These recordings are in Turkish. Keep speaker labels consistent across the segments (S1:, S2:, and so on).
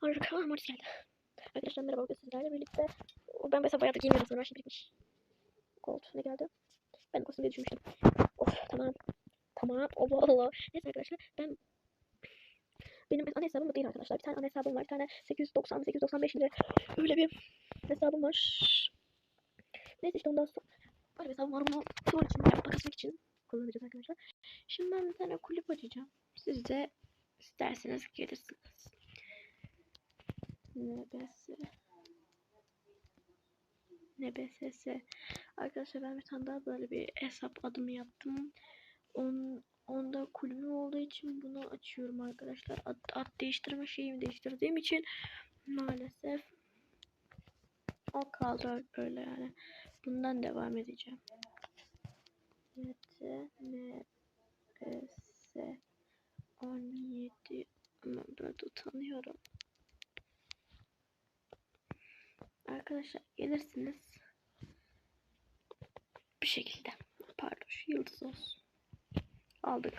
S1: Harika Mortis geldi. Arkadaşlar merhaba bugün sizlerle birlikte ben mesela bayağı da giymiyordum sanırım her şey birikmiş. Gold ne geldi? Ben kostüm diye düşünmüştüm. Of tamam. Tamam. Allah Allah. Neyse arkadaşlar ben benim ana hesabım değil arkadaşlar. Bir tane ana hesabım var. Bir tane 890 895 lira öyle bir hesabım var. Neyse işte ondan sonra böyle bir hesabım var. Bunu troll için pakasmak için kullanacağız arkadaşlar. Şimdi ben bir tane kulüp açacağım. Siz de isterseniz gelirsiniz. NBS NBSS Arkadaşlar ben bir tane daha böyle bir hesap adımı yaptım. On, onda kulübüm olduğu için bunu açıyorum arkadaşlar. Ad, ad değiştirme şeyimi değiştirdiğim için maalesef o kaldı öyle yani. Bundan devam edeceğim. YT NBS 17 ama burada utanıyorum. Arkadaşlar gelirsiniz. Bir şekilde. Pardon şu yıldız olsun. Aldık.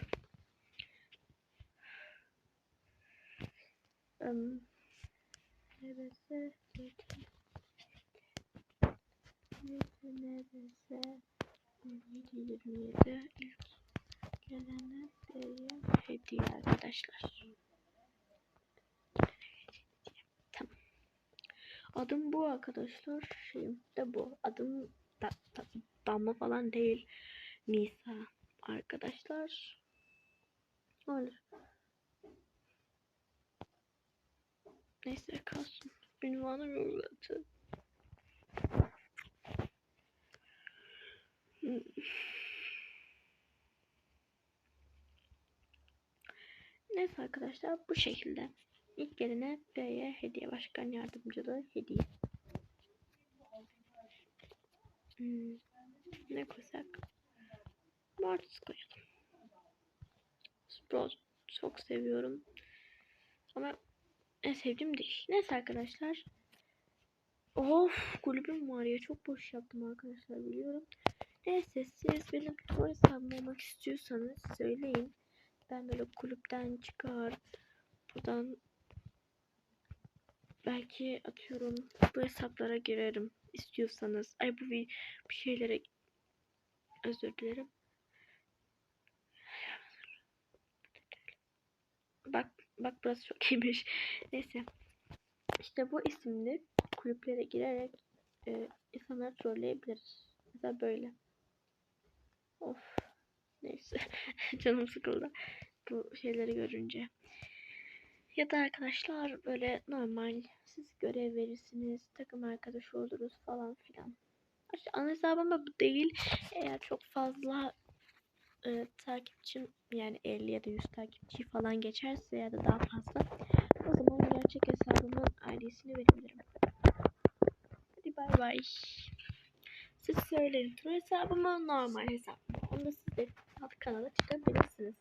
S1: Um, neresi? Neresi? 27 ilk gelene hediye arkadaşlar. Tamam. Adım bu arkadaşlar. Şeyim de bu. Adım da, da, Damla falan değil. Nisa arkadaşlar. Öyle. Neyse kalsın. Ünvanım yok zaten. Hmm. Neyse arkadaşlar bu şekilde. İlk gelene B'ye hediye başkan yardımcılığı hediye. Hmm. Ne koysak? Mortis koyalım. Sprout çok seviyorum. Ama en sevdiğim değil. Neyse arkadaşlar. Of kulübüm var ya çok boş yaptım arkadaşlar biliyorum. Neyse siz benim hesabım olmak istiyorsanız söyleyin. Ben böyle kulüpten çıkar. Buradan belki atıyorum bu hesaplara girerim istiyorsanız. Ay bu bir, bir şeylere özür dilerim. Bak bak burası çok iyiymiş. Neyse. İşte bu isimli kulüplere girerek e, insanları trolleyebiliriz. Mesela böyle. Of. Neyse. Canım sıkıldı. Bu şeyleri görünce. Ya da arkadaşlar böyle normal siz görev verirsiniz, takım arkadaşı oluruz falan filan. İşte ana hesabımda bu değil. Eğer çok fazla e, takipçim yani 50 ya da 100 takipçi falan geçerse ya da daha fazla o zaman gerçek hesabımın ID'sini verebilirim. Hadi bay bay. Siz söyleyin. Tur hesabı mı normal hesap mı? Onu da siz de alt kanala çıkabilirsiniz.